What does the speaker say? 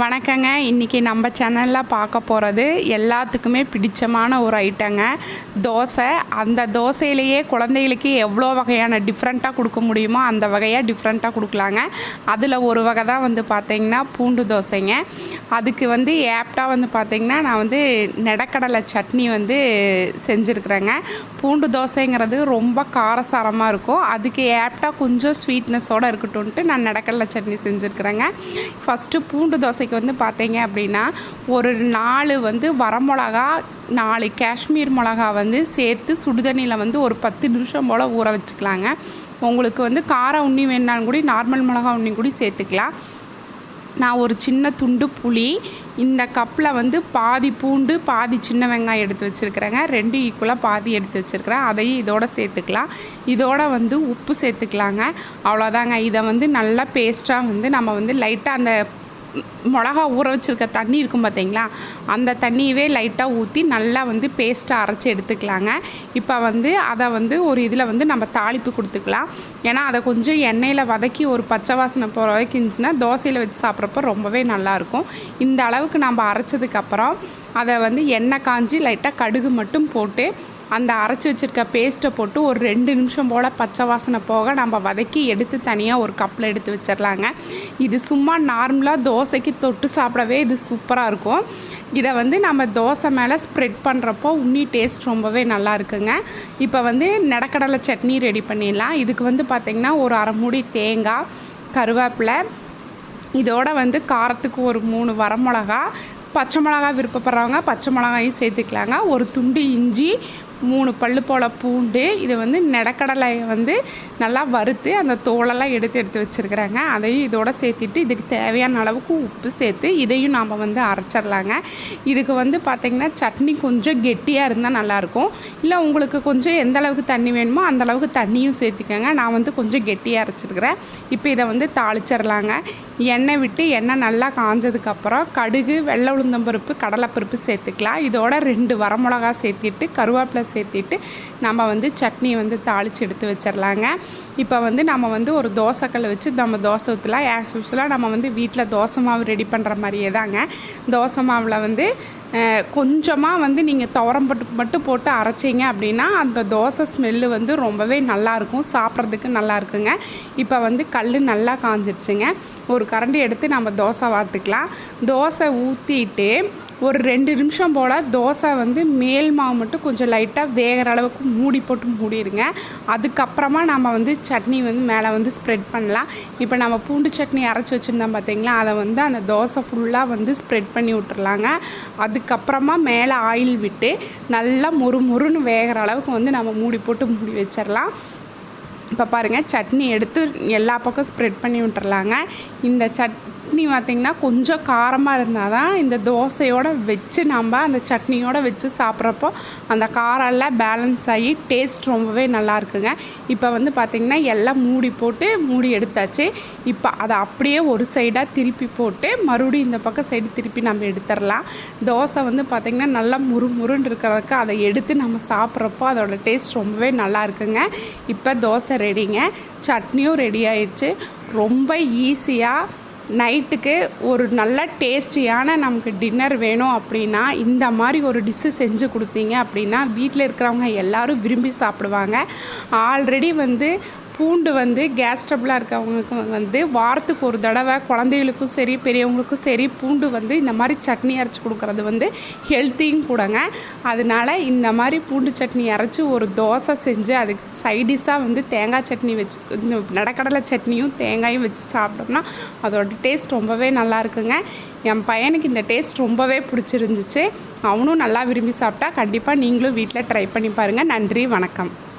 வணக்கங்க. இன்றைக்கி நம்ம சேனலில் பார்க்க போகிறது எல்லாத்துக்குமே பிடிச்சமான ஒரு ஐட்டங்க தோசை. அந்த தோசையிலேயே குழந்தைகளுக்கு எவ்வளோ வகையான டிஃப்ரெண்ட்டாக கொடுக்க முடியுமோ அந்த வகையாக டிஃப்ரெண்ட்டாக கொடுக்கலாங்க. அதில் ஒரு வகை தான் வந்து பார்த்திங்கன்னா பூண்டு தோசைங்க. அதுக்கு வந்து ஏப்டாக வந்து பார்த்திங்கன்னா நான் வந்து நெடக்கடலை சட்னி வந்து செஞ்சுருக்குறேங்க. பூண்டு தோசைங்கிறது ரொம்ப காரசாரமாக இருக்கும். அதுக்கு ஏப்டாக கொஞ்சம் ஸ்வீட்னஸோடு இருக்கட்டும்ன்ட்டு நான் நெடக்கடலை சட்னி செஞ்சுருக்குறேங்க. ஃபஸ்ட்டு பூண்டு தோசை தோசைக்கு வந்து பார்த்தீங்க அப்படின்னா ஒரு நாலு வந்து வரமிளகா நாலு காஷ்மீர் மிளகா வந்து சேர்த்து சுடுதண்ணியில் வந்து ஒரு பத்து நிமிஷம் போல் ஊற வச்சுக்கலாங்க. உங்களுக்கு வந்து காரம் உண்ணி வேணாலும் கூட நார்மல் மிளகா உண்ணி கூட சேர்த்துக்கலாம். நான் ஒரு சின்ன துண்டு புளி இந்த கப்பில் வந்து பாதி பூண்டு பாதி சின்ன வெங்காயம் எடுத்து வச்சுருக்கிறேங்க. ரெண்டு ஈக்குவலாக பாதி எடுத்து வச்சுருக்கிறேன். அதையும் இதோட சேர்த்துக்கலாம். இதோட வந்து உப்பு சேர்த்துக்கலாங்க. அவ்வளோதாங்க. இதை வந்து நல்லா பேஸ்ட்டாக வந்து நம்ம வந்து லைட்டாக அந்த மிளகா ஊற வச்சுருக்க தண்ணி இருக்கும் பார்த்தீங்களா? அந்த தண்ணியவே லைட்டாக ஊற்றி நல்லா வந்து பேஸ்ட்டாக அரைச்சி எடுத்துக்கலாங்க. இப்போ வந்து அதை வந்து ஒரு இதில் வந்து நம்ம தாளிப்பு கொடுத்துக்கலாம். ஏன்னா அதை கொஞ்சம் எண்ணெயில் வதக்கி ஒரு பச்சை வாசனை போகிற வரைக்கும் இருந்துச்சுன்னா தோசையில் வச்சு சாப்பிட்றப்ப ரொம்பவே நல்லாயிருக்கும் இந்த அளவுக்கு நம்ம அரைச்சதுக்கப்புறம் அதை வந்து எண்ணெய் காஞ்சி லைட்டாக கடுகு மட்டும் போட்டு அந்த அரைச்சி வச்சுருக்க பேஸ்ட்டை போட்டு ஒரு ரெண்டு நிமிஷம் போல் பச்சை வாசனை போக நம்ம வதக்கி எடுத்து தனியாக ஒரு கப்பில் எடுத்து வச்சிடலாங்க இது சும்மா நார்மலாக தோசைக்கு தொட்டு சாப்பிடவே இது சூப்பராக இருக்கும். இதை வந்து நம்ம தோசை மேலே ஸ்ப்ரெட் பண்ணுறப்போ உன்னி டேஸ்ட் ரொம்பவே நல்லா இருக்குங்க. இப்போ வந்து நடக்கடலை சட்னி ரெடி பண்ணிடலாம். இதுக்கு வந்து பார்த்திங்கன்னா ஒரு அரை மூடி தேங்காய் கருவேப்பிலை இதோட வந்து காரத்துக்கு ஒரு மூணு வரமிளகா பச்சை மிளகா விருப்பப்படுறவங்க பச்சை மிளகாயும் சேர்த்துக்கலாங்க. ஒரு துண்டு இஞ்சி மூணு பல்லு போல் பூண்டு இதை வந்து நெடக்கடலையை வந்து நல்லா வறுத்து அந்த தோலெல்லாம் எடுத்து எடுத்து வச்சுருக்குறாங்க. அதையும் இதோட சேர்த்துட்டு இதுக்கு தேவையான அளவுக்கு உப்பு சேர்த்து இதையும் நாம் வந்து அரைச்சிடலாங்க. இதுக்கு வந்து பார்த்திங்கன்னா சட்னி கொஞ்சம் கெட்டியாக இருந்தால் நல்லாயிருக்கும். இல்லை உங்களுக்கு கொஞ்சம் எந்த அளவுக்கு தண்ணி வேணுமோ அந்த அளவுக்கு தண்ணியும் சேர்த்துக்கோங்க. நான் வந்து கொஞ்சம் கெட்டியாக அரைச்சிருக்கிறேன். இப்போ இதை வந்து தாளிச்சிடலாங்க. எண்ணெய் விட்டு எண்ணெய் நல்லா காஞ்சதுக்கப்புறம் கடுகு வெள்ளை உளுந்தம்பருப்பு கடலைப்பருப்பு சேர்த்துக்கலாம். இதோட ரெண்டு வரமிளகா சேர்த்துட்டு கருவேப்பிலை சேர்த்திட்டு நம்ம வந்து சட்னி வந்து தாளித்து எடுத்து வச்சிடலாங்க இப்போ வந்து நம்ம வந்து ஒரு தோசைக்கல் வச்சு நம்ம தோசை ஊற்றலாம் ஆஸ் யூஸ்வலாக நம்ம வந்து வீட்டில் தோசை மாவு ரெடி பண்ணுற மாதிரியே தாங்க. தோசை மாவில் வந்து கொஞ்சமாக வந்து நீங்கள் துவரம் போட்டு மட்டும் போட்டு அரைச்சிங்க அப்படின்னா அந்த தோசை ஸ்மெல்லு வந்து ரொம்பவே நல்லாயிருக்கும். சாப்பிட்றதுக்கு நல்லா இருக்குங்க இப்போ வந்து கல் நல்லா காஞ்சிடுச்சுங்க ஒரு கரண்டி எடுத்து நம்ம தோசை வாத்துக்கலாம். தோசை ஊற்றிட்டு ஒரு ரெண்டு நிமிஷம் போல் தோசை வந்து மேல் மாவு மட்டும் கொஞ்சம் லைட்டாக வேகிற அளவுக்கு மூடி போட்டு மூடிடுங்க. அதுக்கப்புறமா நம்ம வந்து சட்னி வந்து மேலே வந்து ஸ்ப்ரெட் பண்ணலாம். இப்போ நம்ம பூண்டு சட்னி அரைச்சி வச்சுருந்தோம் பார்த்தீங்களா அதை வந்து அந்த தோசை ஃபுல்லாக வந்து ஸ்ப்ரெட் பண்ணி விட்டுர்லாங்க அதுக்கப்புறமா மேலே ஆயில் விட்டு நல்லா மொறு மொறுன்னு வேகிற அளவுக்கு வந்து நம்ம மூடி போட்டு மூடி வச்சிடலாம் இப்போ பாருங்கள் சட்னி எடுத்து எல்லா பக்கம் ஸ்ப்ரெட் பண்ணி விட்டுறலாங்க. இந்த சட் சட்னி பார்த்திங்கன்னா கொஞ்சம் காரமாக இருந்தால் தான் இந்த தோசையோடு வச்சு நம்ம அந்த சட்னியோடு வச்சு சாப்பிட்றப்போ அந்த காரம் எல்லாம் பேலன்ஸ் ஆகி டேஸ்ட் ரொம்பவே நல்லா இருக்குங்க. இப்போ வந்து பார்த்திங்கன்னா எல்லாம் மூடி போட்டு மூடி எடுத்தாச்சு. இப்போ அதை அப்படியே ஒரு சைடாக திருப்பி போட்டு மறுபடியும் இந்த பக்கம் சைடு திருப்பி நம்ம எடுத்துடலாம். தோசை வந்து பார்த்திங்கன்னா நல்லா முறு முருன்னு இருக்கிறதுக்கு அதை எடுத்து நம்ம சாப்பிட்றப்போ அதோட டேஸ்ட் ரொம்பவே நல்லா இருக்குங்க. இப்போ தோசை ரெடிங்க சட்னியும் ரெடி ஆயிடுச்சு. ரொம்ப ஈஸியாக நைட்டுக்கு ஒரு நல்ல டேஸ்டியான நமக்கு டின்னர் வேணும் அப்படின்னா இந்த மாதிரி ஒரு டிஷ்ஷு செஞ்சு கொடுத்தீங்க அப்படின்னா வீட்டில் இருக்கிறவங்க எல்லாரும் விரும்பி சாப்பிடுவாங்க. ஆல்ரெடி வந்து பூண்டு வந்து கேஸ் ட்ரபிளாக இருக்கவங்களுக்கு வந்து வாரத்துக்கு ஒரு தடவை குழந்தைகளுக்கும் சரி பெரியவங்களுக்கும் சரி பூண்டு வந்து இந்த மாதிரி சட்னி அரைச்சி கொடுக்குறது வந்து ஹெல்த்தியும் கூடங்க. அதனால இந்த மாதிரி பூண்டு சட்னி அரைச்சி ஒரு தோசை செஞ்சு அதுக்கு சைடிஷாக வந்து தேங்காய் சட்னி வச்சு இந்த நடக்கடலை சட்னியும் தேங்காயும் வச்சு சாப்பிட்டோம்னா அதோட டேஸ்ட் ரொம்பவே நல்லா இருக்குங்க. என் பையனுக்கு இந்த டேஸ்ட் ரொம்பவே பிடிச்சிருந்துச்சு. அவனும் நல்லா விரும்பி சாப்பிட்டா கண்டிப்பாக நீங்களும் வீட்டில் ட்ரை பண்ணி பாருங்கள் நன்றி வணக்கம்.